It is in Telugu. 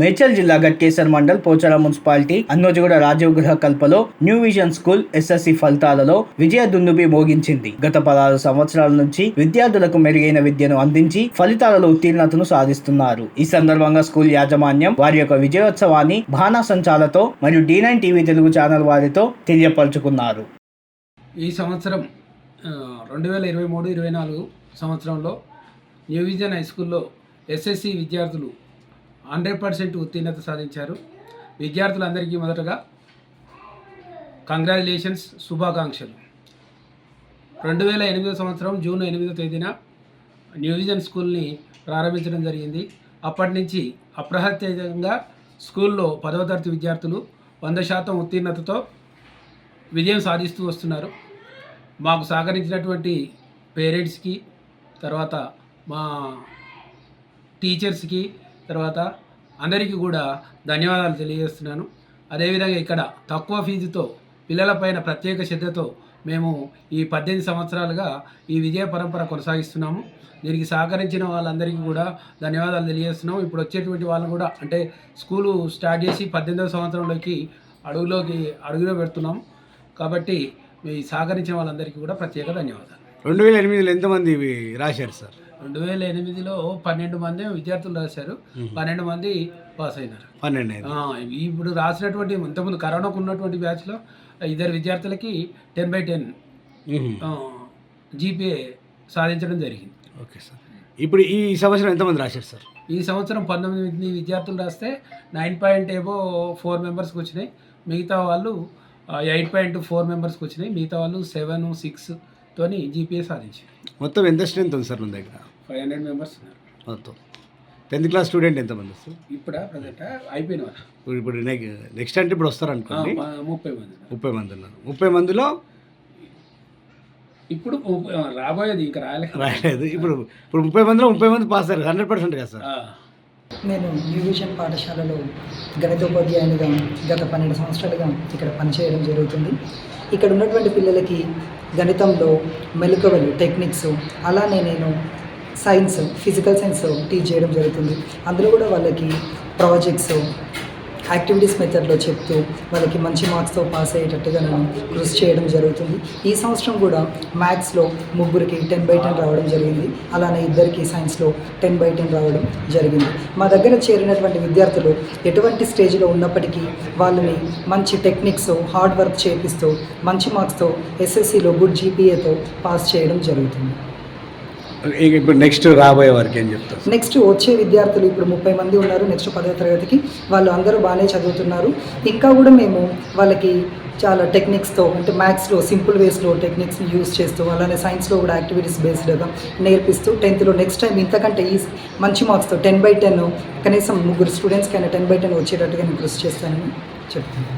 మేడ్చల్ జిల్లా గట్కేసర్ మండల్ పోచాల మున్సిపాలిటీ అన్నోజగూడ రాజీవ్ గృహ కల్పలో న్యూ విజన్ స్కూల్ ఎస్ఎస్సి ఫలితాలలో విజయ దుందుబి మోగించింది గత పదహారు సంవత్సరాల నుంచి విద్యార్థులకు మెరుగైన విద్యను అందించి ఫలితాలలో ఉత్తీర్ణతను సాధిస్తున్నారు. ఈ సందర్భంగా స్కూల్ యాజమాన్యం వారి యొక్క విజయోత్సవాన్ని బాణాసంచాలతో మరియు D nine TV Telugu channel వారితో తెలియపరుచుకున్నారు. ఈ సంవత్సరం రెండు వేల ఇరవై మూడు ఇరవై నాలుగు సంవత్సరంలో న్యూ విజన్ హై స్కూల్లో ఎస్ఎస్సి విద్యార్థులు హండ్రెడ్ పర్సెంట్ ఉత్తీర్ణత సాధించారు. విద్యార్థులందరికీ మొదటగా కంగ్రాచులేషన్స్ శుభాకాంక్షలు. రెండు వేల ఎనిమిదో సంవత్సరం జూన్ ఎనిమిదో తేదీన న్యూవిజన్ స్కూల్ని ప్రారంభించడం జరిగింది. అప్పటి నుంచి అప్రహత్యంగా స్కూల్లో పదవ తరగతి విద్యార్థులు వంద శాతం ఉత్తీర్ణతతో విజయం సాధిస్తూ వస్తున్నారు. మాకు సహకరించినటువంటి పేరెంట్స్కి తర్వాత మా టీచర్స్కి తర్వాత అందరికీ కూడా ధన్యవాదాలు తెలియజేస్తున్నాను. అదేవిధంగా ఇక్కడ తక్కువ ఫీజుతో పిల్లలపైన ప్రత్యేక శ్రద్ధతో మేము ఈ పద్దెనిమిది సంవత్సరాలుగా ఈ విజయ పరంపర కొనసాగిస్తున్నాము. దీనికి సహకరించిన వాళ్ళందరికీ కూడా ధన్యవాదాలు తెలియజేస్తున్నాము. ఇప్పుడు వచ్చేటువంటి వాళ్ళని కూడా అంటే స్కూలు స్టార్ట్ చేసి పద్దెనిమిదవ సంవత్సరంలోకి అడుగులోకి అడుగులో పెడుతున్నాము. కాబట్టి మీ సహకరించిన వాళ్ళందరికీ కూడా ప్రత్యేక ధన్యవాదాలు. రెండు వేల ఎనిమిదిలో ఎంతమంది రాశారు సార్? రెండు వేల ఎనిమిదిలో పన్నెండు మంది విద్యార్థులు రాశారు. పన్నెండు మంది పాస్ అయినారు. పన్నెండు ఇప్పుడు రాసినటువంటి ఇంతకుముందు కరోనాకు ఉన్నటువంటి బ్యాచ్లో ఇద్దరు విద్యార్థులకి టెన్ బై టెన్. జీపీఏ సాధించడం జరిగింది. Okay sir. ఇప్పుడు ఈ సంవత్సరం ఎంతమంది రాశారు సార్? ఈ సంవత్సరం పంతొమ్మిది విద్యార్థులు రాస్తే నైన్ పాయింట్ ఏవో ఫోర్ మెంబర్స్కి వచ్చినాయి. మిగతా వాళ్ళు ఎయిట్ పాయింట్ ఫోర్ మెంబర్స్కి వచ్చినాయి. మిగతా వాళ్ళు సెవెన్ సిక్స్ తోని జీపీఏ సాధించారు మొత్తం ఎంత స్ట్రెంత్ ఉంది సార్ మన దగ్గర ఫైవ్ హండ్రెడ్ మెంబర్స్ ఉన్నారు. మొత్తం. టెన్త్ క్లాస్ స్టూడెంట్ ఎంతమంది వస్తారు? ఇప్పుడా ప్రజెంట్? అయిపోయిన వాళ్ళు. ఇప్పుడు ఇప్పుడు నెక్స్ట్ అంటే ఇప్పుడు వస్తారు అనుకోండి ముప్పై మంది ఉన్నారు. ముప్పై మంది ఉన్నారు. ముప్పై మందిలో ఇప్పుడు ముప్పై- ఆ, రాబోయేది ఇంకా రాయలే రాయలేదు. ఇప్పుడు ఇప్పుడు ముప్పై మందిలో ముప్పై మంది పాస్ అయ్యారు. హండ్రెడ్ పర్సెంట్ కదా సార్? ఆ. నేను న్యూ విజన్ పాఠశాలలో గణితోపాధ్యాయునిగా గత పన్నెండు సంవత్సరాలుగా ఇక్కడ పనిచేయడం జరుగుతుంది. ఇక్కడ ఉన్నటువంటి పిల్లలకి గణితంలో మెలకువలు టెక్నిక్స్ అలానే నేను సైన్స్ ఫిజికల్ సైన్స్ టీచ్ చేయడం జరుగుతుంది. అందులో కూడా వాళ్ళకి ప్రాజెక్ట్స్ యాక్టివిటీస్ మెథడ్లో చెప్తూ వాళ్ళకి మంచి మార్క్స్తో పాస్ అయ్యేటట్టుగా నేను కృషి చేయడం జరుగుతుంది. ఈ సంవత్సరం కూడా మ్యాథ్స్లో ముగ్గురికి టెన్ బై టెన్ రావడం జరిగింది. అలానే ఇద్దరికి సైన్స్లో టెన్ బై టెన్ రావడం జరిగింది. మా దగ్గర చేరినటువంటి విద్యార్థులు ఎటువంటి స్టేజ్లో ఉన్నప్పటికీ వాళ్ళని మంచి టెక్నిక్స్ హార్డ్ వర్క్ చేపిస్తూ మంచి మార్క్స్తో ఎస్ఎస్సిలో గుడ్ జీపీఏతో పాస్ చేయడం జరుగుతుంది. ఇప్పుడు నెక్స్ట్ రాబోయే వారికి ఏం చెప్తారు? నెక్స్ట్ వచ్చే విద్యార్థులు ఇప్పుడు ముప్పై మంది ఉన్నారు నెక్స్ట్ పదో తరగతికి. వాళ్ళు అందరూ బాగానే చదువుతున్నారు. ఇంకా కూడా మేము వాళ్ళకి చాలా టెక్నిక్స్తో అంటే మ్యాథ్స్లో సింపుల్ వేస్లో టెక్నిక్స్ని యూస్ చేస్తూ అలానే సైన్స్లో కూడా యాక్టివిటీస్ బేస్డ్గా నేర్పిస్తూ టెన్త్లో నెక్స్ట్ టైం ఇంతకంటే ఈ మంచి మార్క్స్తో టెన్ బై టెన్ కనీసం ముగ్గురు స్టూడెంట్స్కి అయినా టెన్ బై టెన్ వచ్చేటట్టుగా నేను కృషి చేస్తానని చెప్తున్నాను.